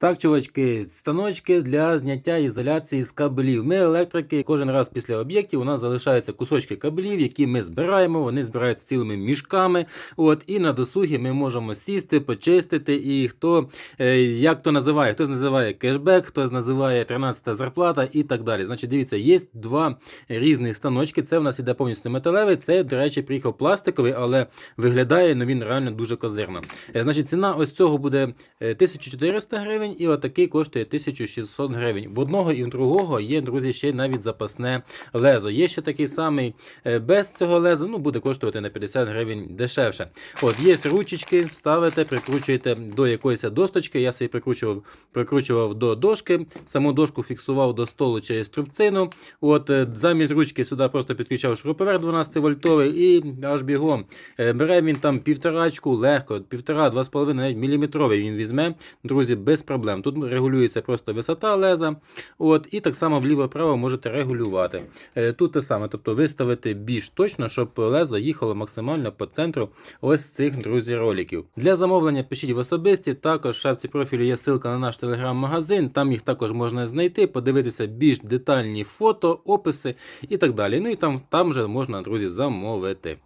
Так, чувачки, станочки для зняття ізоляції з кабелів. Ми електрики, кожен раз після об'єктів у нас залишаються кусочки кабелів, які ми збираємо. Вони збираються цілими мішками. От і на досугі ми можемо сісти, почистити. І хто е, як то називає, хтось називає кешбек, хтось називає 13 зарплата і так далі. Значить, дивіться, є два різних станочки. Це в нас іде повністю металевий. Це, до речі, приїхав пластиковий, але виглядає ну, він реально дуже козирно. Е, Значить, ціна ось цього буде е, 1400 гривень, і отакий коштує 1600 гривень. В одного і в другого є, друзі, ще навіть запасне лезо. Є ще такий самий е, без цього леза, ну буде коштувати на 50 гривень дешевше. От є ручечки, ставите, прикручуєте до якоїсь досточки. Я собі прикручував, прикручував до дошки, саму дошку фіксував до столу через трубцину. От е, замість ручки сюди просто підключав шуруповерт 12 вольтовий і аж бігом. Е, Бере він там півторачку легко, півтора-два з половиною міліметровий він візьме, друзі, без проблем. Тут регулюється просто висота леза. От, і так само вліво-право можете регулювати. Е, Тут те саме, тобто виставити більш точно, щоб лезо їхало максимально по центру ось цих друзі роликів. Для замовлення пишіть в особисті. Також в шапці профілю є ссылка на наш телеграм-магазин. Там їх також можна знайти, подивитися більш детальні фото, описи і так далі. Ну і там, там вже можна, друзі, замовити.